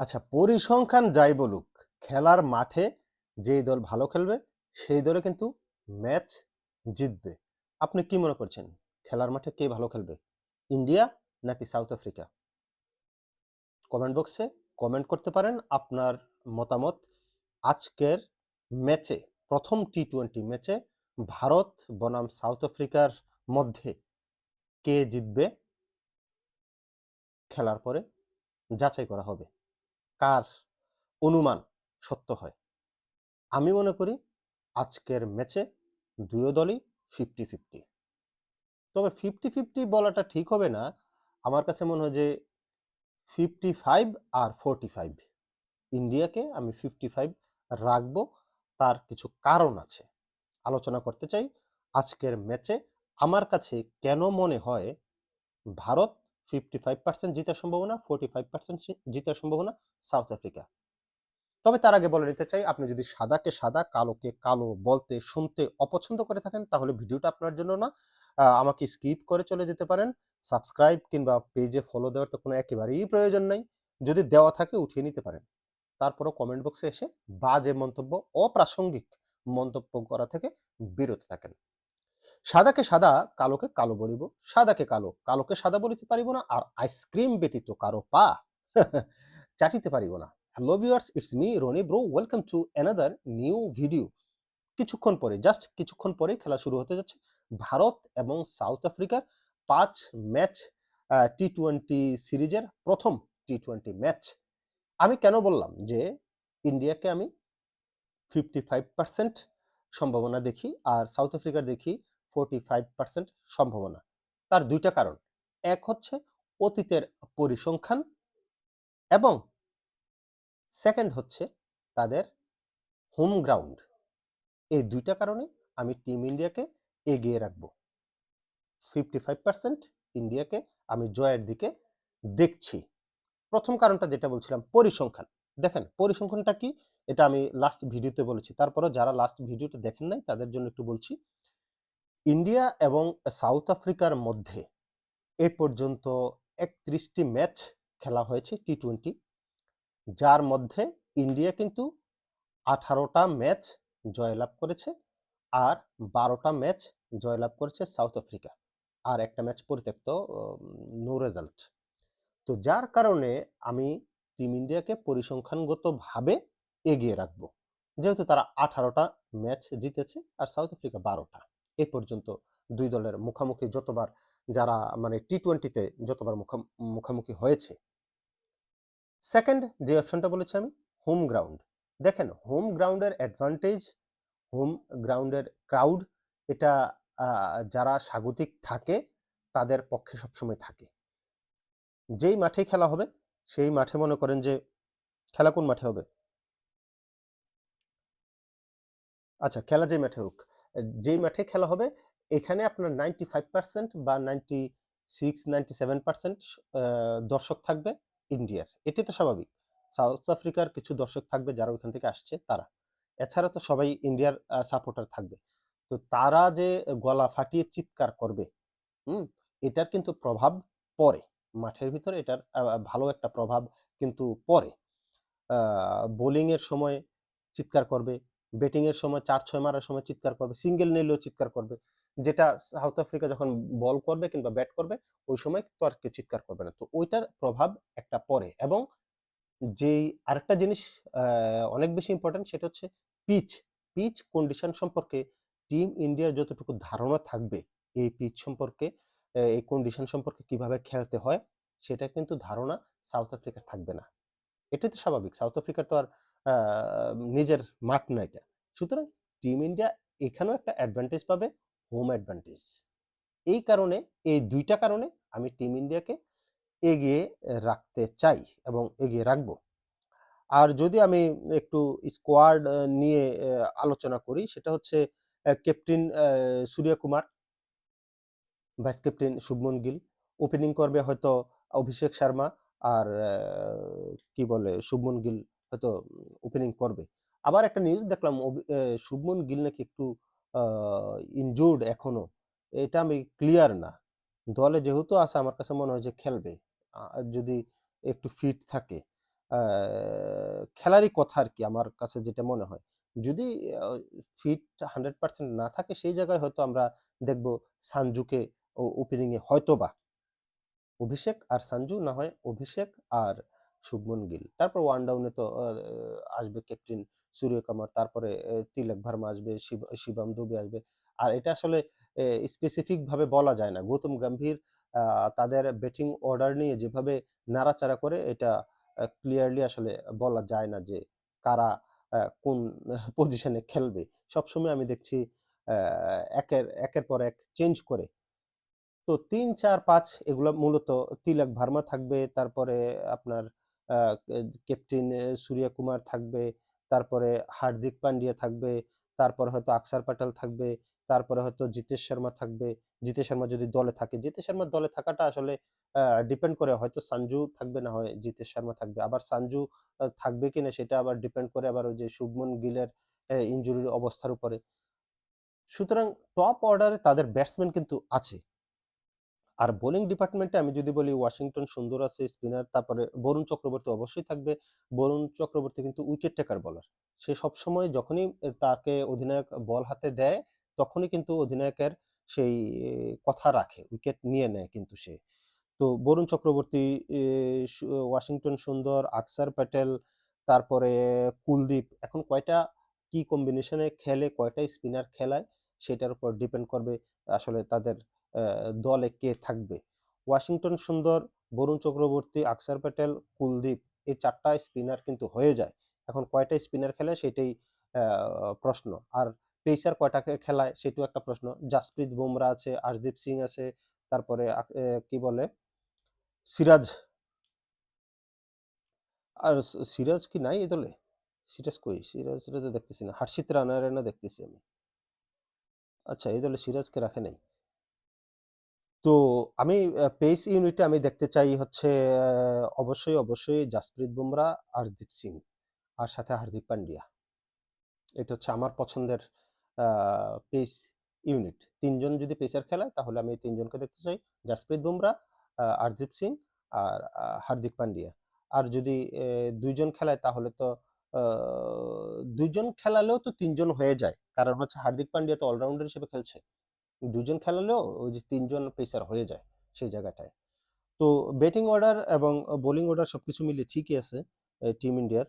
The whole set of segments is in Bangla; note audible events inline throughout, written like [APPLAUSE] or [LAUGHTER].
আচ্ছা পরিসংখ্যান যাই বলুক, খেলার মাঠে যেই দল ভালো খেলবে, সেই দলে কিন্তু ম্যাচ জিতবে। আপনি কি মনে করছেন? খেলার মাঠে কে ভালো খেলবে? ইন্ডিয়া নাকি সাউথ আফ্রিকা? কমেন্ট বক্সে কমেন্ট করতে পারেন আপনার মতামত। আজকের ম্যাচে, প্রথম টি টোয়েন্টি ম্যাচে ভারত বনাম সাউথ আফ্রিকার মধ্যে কে জিতবে? খেলার পরে যাচাই করা হবে। কার অনুমান সত্য হয়? আমি মনে করি আজকের ম্যাচে দুই দলই ফিফটি ফিফটি তবে ফিফটি ফিফটি বলাটা ঠিক হবে না। আমার কাছে মনে হয় যে ফিফটি ফাইভ আর ফোরটি ফাইভ ইন্ডিয়াকে আমি ফিফটি ফাইভ রাখব, তার কিছু কারণ আছে। আলোচনা করতে চাই আজকের ম্যাচে। আমার কাছে কেন মনে হয় ভারত ফিফটি ফাইভ পার্সেন্ট জিতার সম্ভাবনা ফোরটি ফাইভ পার্সেন্ট জিতার সম্ভাবনা সাউথ আফ্রিকা তবে তার আগে বলে নিতে চাই, আপনি যদি সাদাকে সাদা, কালোকে কালো বলতে, শুনতে অপছন্দ করে থাকেন, তাহলে ভিডিওটা আপনার জন্য না। আমাকে স্কিপ করে চলে যেতে পারেন। সাবস্ক্রাইব কিংবা পেজে ফলো দেওয়ার তো কোনো একেবারেই প্রয়োজন নাই। যদি দেওয়া থাকে, উঠিয়ে নিতে পারেন। তারপরও কমেন্ট বক্সে এসে বাজে মন্তব্য, অপ্রাসঙ্গিক মন্তব্য করা থেকে বিরত থাকেন। সাদাকে সাদা, কালোকে কালো বলিব। সাদাকে কালো, কালোকে সাদা বলিতে পারিব না, আর আইসক্রিম ব্যতীত কারও পা [LAUGHS] চাটিতে পারিব না। Hello viewers it's me Rony bro welcome to another new video কিছুক্ষণ পরে জাস্ট কিছুক্ষণ পরেই খেলা শুরু হতে যাচ্ছে। ভারত এবং সাউথ আফ্রিকার পাঁচ ম্যাচ টি টোয়েন্টি সিরিজের প্রথম টি টোয়েন্টি ম্যাচ আমি কেন বললাম যে, ইন্ডিয়াকে আমি ফিফটি ফাইভ পার্সেন্ট সম্ভাবনা দেখি, আর সাউথ আফ্রিকার দেখি ফোরটি ফাইভ পার্সেন্ট সম্ভাবনা। তার দুইটা কারণ। এক হচ্ছে অতীতের পরিসংখ্যান এবং সেকেন্ড হচ্ছে তাদের হোম গ্রাউন্ড এই দুইটা কারণে আমি টিম ইন্ডিয়াকে এগিয়ে রাখব। ফিফটি ফাইভ পার্সেন্ট ইন্ডিয়াকে আমি জয়ের দিকে দেখছি। প্রথম কারণটা যেটা বলছিলাম, পরিসংখ্যান। দেখেন, পরিসংখ্যানটা কি? এটা আমি লাস্ট ভিডিওতে বলেছি। তারপরে যারা লাস্ট ভিডিওটা দেখেন নাই, তাদের জন্য একটু বলছি। ইন্ডিয়া এবং সাউথ আফ্রিকার মধ্যে এ পর্যন্ত একত্রিশটি ম্যাচ খেলা হয়েছে টি টোয়েন্টি যার মধ্যে ইন্ডিয়া কিন্তু আঠারোটা ম্যাচ জয়লাভ করেছে আর বারোটা ম্যাচ জয়লাভ করেছে সাউথ আফ্রিকা আর একটা ম্যাচ পরিত্যক্ত নো রেজাল্ট তো যার কারণে আমি টিম ইন্ডিয়াকে পরিসংখ্যানগতভাবে এগিয়ে রাখব। যেহেতু তারা আঠারোটা ম্যাচ জিতেছে আর সাউথ আফ্রিকা বারোটা। এ পর্যন্ত দুই দলের মুখোমুখি যতবার যারা মানে টি টোয়েন্টিতে যতবার মুখা- মুখোমুখি হয়েছে। সেকেন্ড যে অপশনটা বলেছি আমি হোম গ্রাউন্ড দেখেন হোম গ্রাউন্ডের অ্যাডভান্টেজ হোম গ্রাউন্ডের ক্রাউড এটা যারা স্বাগতিক থাকে, তাদের পক্ষে সবসময় থাকে। যেই মাঠে খেলা হবে, সেই মাঠে মনে করেন যে, খেলা কোন মাঠে হবে? আচ্ছা খেলা যে মাঠে হোক যেই মাঠে খেলা হবে, এখানে আপনার নাইনটি ফাইভ পার্সেন্ট বা ninety six ninety seven percent দর্শক থাকবে ইন্ডিয়ার। এটি তো স্বাভাবিক। সাউথ আফ্রিকার কিছু দর্শক থাকবে যারা ওইখান থেকে আসছে, তারা। এছাড়া তো সবাই ইন্ডিয়ার সাপোর্টার থাকবে। তো তারা যে গলা ফাটিয়ে চিৎকার করবে, হুম, এটার কিন্তু প্রভাব পড়ে। মাঠের ভিতরে এটার ভালো একটা প্রভাব কিন্তু পড়ে। বোলিংয়ের সময় চিৎকার করবে ব্যাটিং এর সময় চার, ছয় মারার সময় চিৎকার করবে সিঙ্গেল নিলেও চিৎকার করবে। যেটা সাউথ আফ্রিকা যখন বল করবে কিংবা ব্যাট করবে, ওই সময় তো আর কেউ চিৎকার করবে না। তো ওইটার প্রভাব একটা পড়ে এবং যেই আরেকটা জিনিস অনেক বেশি ইম্পর্টেন্ট সেটা হচ্ছে পিচ পিচ কন্ডিশন সম্পর্কে টিম ইন্ডিয়ার যতটুকু ধারণা থাকবে, এই পিচ সম্পর্কে এই কন্ডিশন সম্পর্কে কীভাবে খেলতে হয়, সেটা কিন্তু ধারণা সাউথ আফ্রিকার থাকবে না। এটাই তো স্বাভাবিক। সাউথ আফ্রিকার তো আর নিজের মাঠ না এটা। সুতরাং টিম ইন্ডিয়া এখানেও একটা অ্যাডভান্টেজ পাবে হোম অ্যাডভান্টেজ এই কারণে, এই দুইটা কারণে আমি টিম ইন্ডিয়াকে এগিয়ে রাখতে চাই এবং এগিয়ে রাখব। আর যদি আমি একটু স্কোয়াড নিয়ে আলোচনা করি, সেটা হচ্ছে captain Surya Kumar vice captain Shubman Gill. Opening করবে হয়তো অভিষেক শর্মা আর কি বলে, শুভমন গিল। হয়তো ওপেনিং করবে। আবার একটা নিউজ দেখলাম শুভমন গিল নাকি একটু ইনজুর্ড এখনও। এটা আমি ক্লিয়ার না। দলে যেহেতু আছে, আমার কাছে মনে হয় যে খেলবে। যদি একটু ফিট থাকে। খেলারই কথা আর কি, আমার কাছে যেটা মনে হয়। যদি ফিট হান্ড্রেড পার্সেন্ট না থাকে, সেই জায়গায় হয়তো আমরা দেখব সানজুকে ওপেনিংয়ে হয়তো বা অভিষেক আর সানজু না হয় অভিষেক আর শুভমন গিল। তারপর ওয়ান ডাউনে তো আসবে ক্যাপ্টেন সূর্যকুমার, তারপরে তিলক ভার্মা আসবে, শিব- শিবম দুবে আসবে। আর এটা আসলে স্পেসিফিক ভাবে বলা যায় না। গৌতম গম্ভীর তাদের ব্যাটিং অর্ডার নিয়ে যেভাবে নাড়াচাড়া করে, এটা ক্লিয়ারলি আসলে বলা যায় না যে কারা কোন পজিশনে খেলবে। সবসময় আমি দেখছি একের একের পর এক চেঞ্জ করে। তো তিন, চার, পাঁচ এগুলো মূলত তিলক ভার্মা থাকবে, তারপরে আপনার ক্যাপ্টেন সূর্য কুমার থাকবে তারপরে হার্দিক পান্ডিয়া থাকবে তারপর হয়তো আকসার পাটাল থাকবে তারপরে হয়তো জিতেশ শর্মা থাকবে জিতেশ শর্মা যদি দলে থাকে। জিতেশ শর্মার দলে থাকাটা আসলে ডিপেন্ড করে হয়তো সঞ্জু থাকবে না হয় জিতেশ শর্মা থাকবে। আবার আহ, থাকবে কিনা সেটা আবার ডিপেন্ড করে আবার ওই যে শুভমন গিলের ইনজুরির অবস্থার উপরে। সুতরাং টপ অর্ডারে তাদের ব্যাটসম্যান কিন্তু আছে। আর বোলিং ডিপার্টমেন্টে আমি যদি বলি ওয়াশিংটন সুন্দর আছে, স্পিনার, তারপরে বরুণ চক্রবর্তী অবশ্যই থাকবে। বরুণ চক্রবর্তী কিন্তু উইকেট টেকার বলার সে সবসময় যখনই তাকে অধিনায়ক বল হাতে দেয়, তখনই কিন্তু অধিনায়কের সেই কথা রাখে উইকেট নিয়ে নেয় কিন্তু সে। তো বরুণ চক্রবর্তী ওয়াশিংটন সুন্দর, আকসার প্যাটেল, তারপরে কুলদীপ, এখন কয়টা কি কম্বিনেশনে খেলে কয়টা স্পিনার খেলায়, সেটার উপর ডিপেন্ড করবে। আসলে তাদের দলে কে থাকবে? ওয়াশিংটন সুন্দর, বরুণ চক্রবর্তী, আকসার প্যাটেল, কুলদীপ, এই চারটা স্পিনার কিন্তু হয়ে যায়। এখন কয়টা স্পিনার খেলে সেটাই প্রশ্ন। আর পেসার কয়টাকে খেলায় সেটাও একটা প্রশ্ন। জাসপ্রীত বুমরা আছে, আশদীপ সিং আছে, তারপরে কি বলে? সিরাজ। আর সিরাজ কি নাই এই দলে? সিরাজ কই? সিরাজ সিরাজ দেখতেছি না। হার্ষিত রানা রানা দেখতেছি আমি। আচ্ছা এই দলে সিরাজকে রাখে নাই। তো আমি পেস ইউনিটে আমি দেখতে চাই হচ্ছে অবশ্যই অবশ্যই জাসপ্রীত বুমরা হরদীপ সিং আর সাথে হার্দিক পান্ডিয়া। এটা হচ্ছে আমার পছন্দের পেস ইউনিট। তিনজন যদি পেসার খেলায় তাহলে আমি তিনজনকে দেখতে চাই। জাসপ্রীত বুমরা আহ, হরদীপ সিং আর হার্দিক পান্ডিয়া। আর যদি দুইজন খেলায় তাহলে তো দুইজন খেলালেও তো তিনজন হয়ে যায়। কারণ হচ্ছে হার্দিক পান্ডিয়া তো অলরাউন্ডার হিসেবে খেলছে। দুজন খেলালেও ওই যে তিনজন পেসার হয়ে যায় সেই জায়গাটায়। তো ব্যাটিং অর্ডার এবং বোলিং অর্ডার সব কিছু মিলিয়ে ঠিকই আছে টিম ইন্ডিয়ার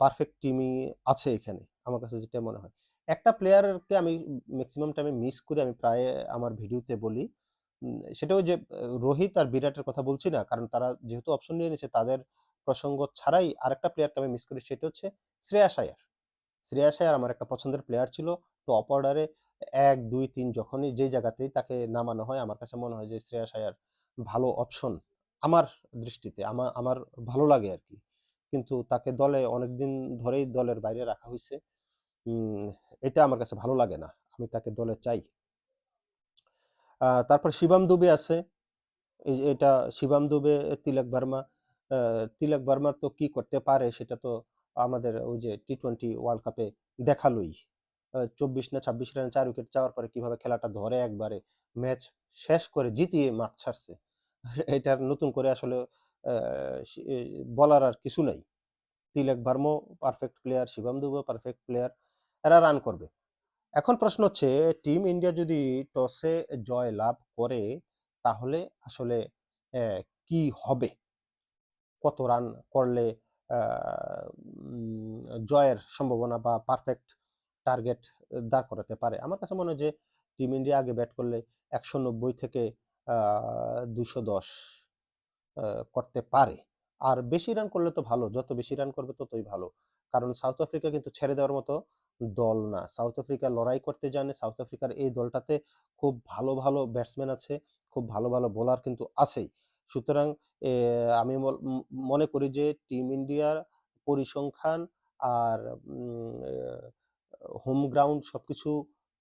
পারফেক্ট টিমই আছে এখানে আমার কাছে যেটা মনে হয়। একটা প্লেয়ারকে আমি ম্যাক্সিমাম টাইমে মিস করে আমি প্রায় আমার ভিডিওতে বলি উম, সেটা ওই যে রোহিত আর বিরাটের কথা বলছি না কারণ তারা যেহেতু অপশন নিয়ে নিয়েছে তাদের প্রসঙ্গ ছাড়াই আরেকটা প্লেয়ারকে আমি মিস করি সেটা হচ্ছে শ্রেয়াস আয়ার। শ্রেয়াস আয়ার আমার একটা পছন্দের প্লেয়ার ছিল টপ অর্ডারে এক, দুই, তিন যখনই যে জায়গাতেই তাকে নামানো হয়, আমার কাছে মনে হয় যে শ্রেয়াস আয়ার ভালো অপশন আমার দৃষ্টিতে আমার আমার ভালো লাগে আর কি কিন্তু তাকে দলে অনেকদিন ধরেই দলের বাইরে রাখা হয়েছে এটা আমার কাছে ভালো লাগে না। আমি তাকে দলে চাই। তারপর শিবাম দুবে আছে এটা শিবাম দুবে, তিলক ভার্মা তিলক ভার্মা তো কি করতে পারে সেটা তো আমাদের ওই যে টি টোয়েন্টি ওয়ার্ল্ড কাপে দেখালোই। চব্বিশ না ছাব্বিশ রানে চার উইকেট যাওয়ার পরে কীভাবে খেলাটা ধরে একবারে ম্যাচ শেষ করে জিতিয়ে মাঠ ছাড়ছে? এটার নতুন করে আসলে বলার আর কিছু নাই। Tilak Varma perfect player Shivam Dube perfect player এরা রান করবে। এখন প্রশ্ন হচ্ছে টিম ইন্ডিয়া যদি টসে জয় লাভ করে, তাহলে আসলে কি হবে? কত রান করলে জয়ের সম্ভাবনা বা পারফেক্ট টার্গেট দাঁড় করাতে পারে। আমার কাছে মনে হয় যে টিম ইন্ডিয়া আগে ব্যাট করলে একশো নব্বই থেকে দুশো দশ করতে পারে। আর বেশি রান করলে তো ভালো, যত বেশি রান করবে ততই ভালো। কারণ সাউথ আফ্রিকা কিন্তু ছেড়ে দেওয়ার মতো দল না। সাউথ আফ্রিকা লড়াই করতে জানে সাউথ আফ্রিকার এই দলটাতে খুব ভালো ভালো ব্যাটসম্যান আছে, খুব ভালো ভালো বোলার কিন্তু আছেই। সুতরাং আমি মনে করি যে টিম ইন্ডিয়ার পরিসংখ্যান আর হোম গ্রাউন্ড সবকিছু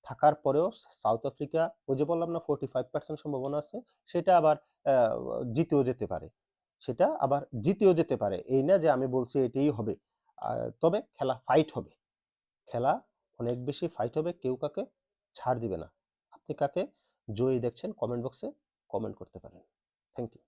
থাকার পরেও সাউথ আফ্রিকা ওই যে বললাম না ফোর্টি ফাইভ পার্সেন্ট সম্ভাবনা আছে, সেটা আবার জিতেও যেতে পারে। সেটা আবার জিতেও যেতে পারে। এই না যে আমি বলছি এটাই হবে। তবে খেলা ফাইট হবে। খেলা অনেক বেশি ফাইট হবে, কেউ কাকে ছাড় দিবে না। আপনি কাকে জয়ী দেখছেন কমেন্ট বক্সে কমেন্ট করতে পারেন। Thank you